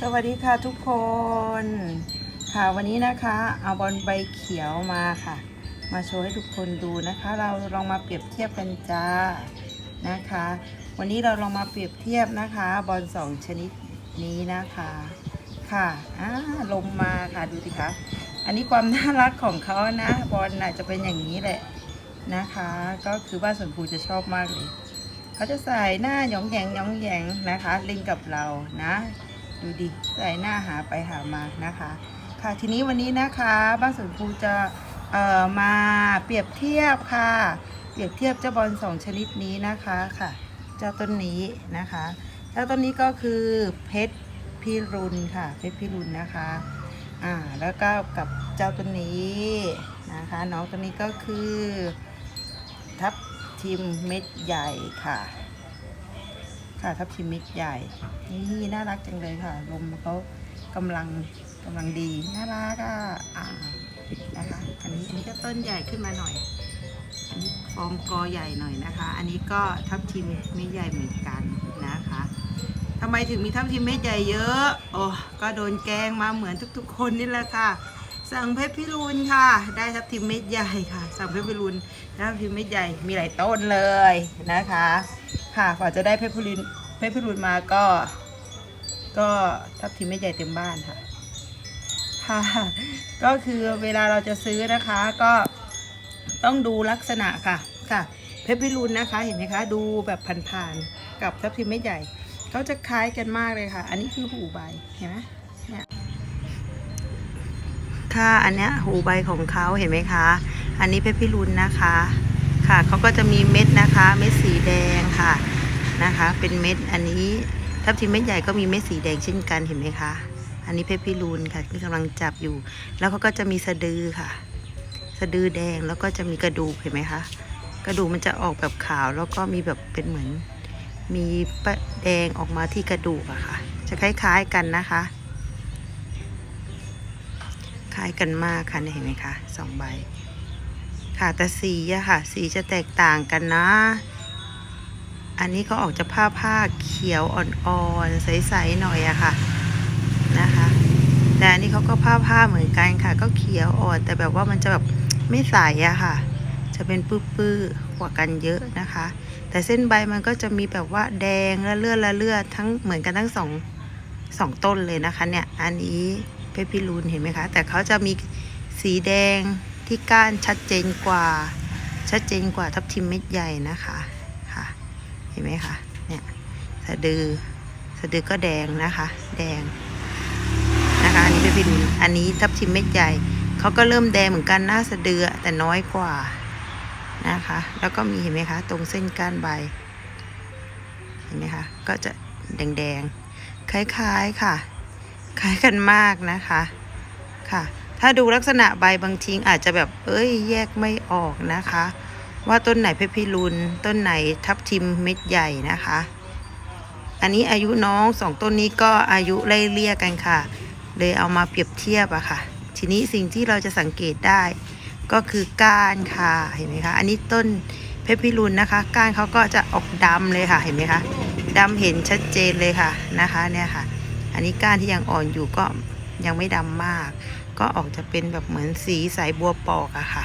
สวัสดีค่ะทุกคนค่ะวันนี้นะคะเอาบอลใบเขียวมาค่ะ มาโชว์ให้ทุกคนดูนะคะ เราลองมาเปรียบเทียบกันจ้านะคะ วันนี้เราลองมาเปรียบเทียบนะคะบอลสองชนิดนี้นะคะค่ะอ่าลมมาค่ะดูสิคะอันนี้ความน่ารักของเขานะบอลน่ะจะเป็นอย่างนี้แหละนะคะ ก็คือว่าส่วนภูจะชอบมากเลยเขาจะใส่หน้าหยองแยงหยองแยงนะคะล่นกับเรานะ ดูดิใส่หน้าหาไปหามานะคะ ค่ะทีนี้วันนี้นะคะบ้านสวนภูจะเอ่อมาเปรียบเทียบค่ะ เปรียบเทียบเจ้าบอลสองชนิดนี้นะคะค่ะ เจ้าต้นนี้นะคะเจ้าต้นนี้ก็คือเพชรพิรุณค่ะ เพชรพิรุณนะคะอ่าแล้วก็กับเจ้าต้นนี้นะคะ น้องตัวนี้ก็คือทับทิมเม็ดใหญ่ค่ะ ค่ะทับทิมเม็ดใหญ่ นี่น่ารักจังเลยค่ะ ลมเขากำลังกำลังดี น่ารักอะอ่านะคะ อันนี้อันนี้ก็ต้นใหญ่ขึ้นมาหน่อย อันนี้ฟอร์มกอใหญ่หน่อยนะคะ อันนี้ก็ทับทิมเม็ดใหญ่เหมือนกันนะคะทำไมถึงมีทับทิมเม็ดใหญ่เยอะ โอ้ก็โดนแกงมาเหมือนทุกๆ คนนี่แหละค่ะสั่งเพชรพิรุณค่ะ ได้ทับทิมเม็ดใหญ่ค่ะ สั่งเพชรพิรุณทับทิมเม็ดใหญ่มีหลายต้นเลยนะคะ ค่ะกว่าจะได้เพชรพิรุณเพชรพิรุณมาก็ ก็ทับทิมเม็ดใหญ่เต็มบ้านค่ะ ค่ะ ก็คือเวลาเราจะซื้อนะคะก็ต้องดูลักษณะค่ะค่ะ เพชรพิรุณนะคะเห็นไหมคะ ดูแบบผ่านๆกับทับทิมเม็ดใหญ่เขาจะคล้ายกันมากเลยค่ะ อันนี้คือหูใบเห็นไหมเนี่ยค่ะอันเนี้ยหูใบของเขาเห็นไหมคะ อันนี้เพชรพิรุณนะคะ ค่ะเขาก็จะมีเม็ดนะคะ เม็ดสีแดงค่ะนะคะ เป็นเม็ดอันนี้ทับทิมเม็ดใหญ่ก็มีเม็ดสีแดงเช่นกันเห็นไหมคะ อันนี้เพชรพิรุณค่ะที่กำลังจับอยู่ แล้วเขาก็จะมีสะดือค่ะ สะดือแดงแล้วก็จะมีกระดูกเห็นไหมคะกระดูกมันจะออกแบบขาวแล้วก็มีแบบเป็นเหมือน มีปะแดงออกมาที่กระดูกอะค่ะ จะคล้ายๆกันนะคะ คล้ายกันมากค่ะเห็นไหมคะสองใบ ค่ะแต่สีอะค่ะ สีจะแตกต่างกันนะ อันนี้เขาออกจะผ้าผ้าเขียวอ่อนๆใสๆหน่อยอะค่ะนะคะ แต่อันนี้เขาก็ผ้าผ้าเหมือนกันค่ะ ก็เขียวอ่อนแต่แบบว่ามันจะแบบไม่ใสอะค่ะ จะเป็นปื้อๆกว่ากันเยอะนะคะ แต่เส้นใบมันก็จะมีแบบว่าแดงและเลือดและเลือดทั้งเหมือนกันทั้งสองสองต้นเลยนะคะเนี่ย อันนี้เพชรพิรุณเห็นไหมคะ แต่เขาจะมีสีแดง ที่ก้านชัดเจนกว่า ชัดเจนกว่าทับทิมเม็ดใหญ่นะคะค่ะเห็นไหมคะเนี่ยสะดือสะดือก็แดงนะคะ แดงนะคะอันนี้เพชรพิรุณอันนี้ทับทิมเม็ดใหญ่เขาก็เริ่มแดงเหมือนกันหน้าสะดือแต่น้อยกว่านะคะ แล้วก็มีเห็นไหมคะตรงเส้นก้านใบเห็นไหมคะก็จะแดงๆคล้ายๆค่ะ คล้ายกันมากนะคะค่ะ ถ้าดูลักษณะใบบางทีอาจจะแบบ เอ้ย แยกไม่ออกนะคะ ว่าต้นไหนเพชรพิรุณต้นไหนทับทิมเม็ดใหญ่นะคะ อันนี้อายุน้องสองต้นนี้ก็อายุไล่เลี่ยกันค่ะ เลยเอามาเปรียบเทียบอะค่ะ ทีนี้สิ่งที่เราจะสังเกตได้ ก็คือก้านค่ะ เห็นไหมคะ อันนี้ต้นเพชรพิรุณนะคะ ก้านเขาก็จะออกดำเลยค่ะ เห็นไหมคะดำเห็นชัดเจนเลยค่ะนะคะเนี่ยค่ะ อันนี้ก้านที่ยังอ่อนอยู่ก็ยังไม่ดำมาก ก็ออกจะเป็นแบบเหมือนสีสายบัวปอกอะค่ะ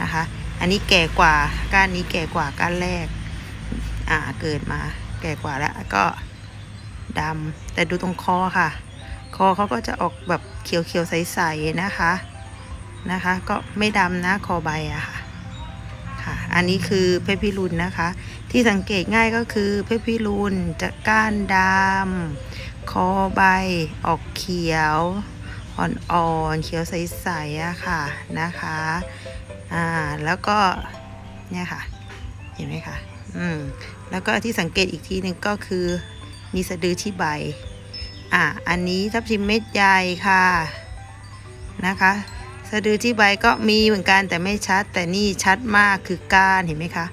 นะคะ อันนี้แก่กว่าก้านนี้แก่กว่าก้านแรก อ่าเกิดมาแก่กว่าแล้วก็ดำแต่ดูตรงคอค่ะ คอเขาก็จะออกแบบเขียวๆใสๆนะคะนะคะ ก็ไม่ดำนะคอใบอะค่ะค่ะ อันนี้คือเพชรพิรุณนะคะ ที่สังเกตง่ายก็คือเพชรพิรุณจะก้านดำคอใบออกเขียว อ่อนๆเขียวใสๆอะค่ะนะคะอ่าแล้วก็เนี่ยค่ะเห็นไหมคะอืมแล้วก็ที่สังเกตอีกทีหนึ่งก็คือมีสะดือที่ใบอ่าอันนี้ทับทิมเม็ดใหญ่ค่ะนะคะสะดือที่ใบก็มีเหมือนกันแต่ไม่ชัด แต่นี่ชัดมากคือก้านเห็นไหมคะ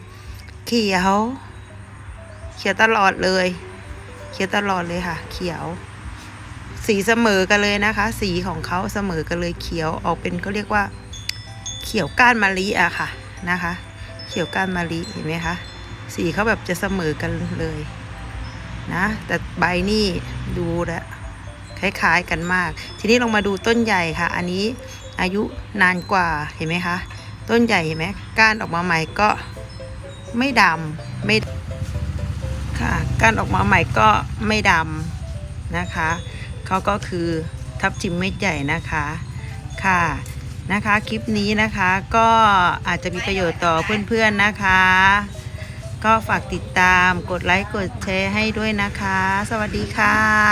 เขียว เขียวตลอดเลย เขียวตลอดเลยค่ะ เขียว สีเสมอกันเลยนะคะ สีของเขาเสมอกันเลยเขียวออกเป็นเขาเรียกว่า เขียวก้านมะลิอะค่ะนะคะ เขียวก้านมะลิเห็นไหมคะสีเขาแบบจะเสมอกันเลยนะแต่ใบนี่ดูแล้วคล้ายๆกันมาก ทีนี้ลองมาดูต้นใหญ่ค่ะ อันนี้อายุนานกว่าเห็นไหมคะ ต้นใหญ่เห็นไหมก้านออกมาใหม่ก็ไม่ดำไม่ค่ะก้านออกมาใหม่ก็ไม่ดำนะคะ เขาก็คือทับทิมเม็ดใหญ่นะคะค่ะนะคะคลิปนี้นะคะก็อาจจะมีประโยชน์ต่อเพื่อนๆนะคะ ก็ฝากติดตามกดไลค์กดแชร์ให้ด้วยนะคะ สวัสดีค่ะ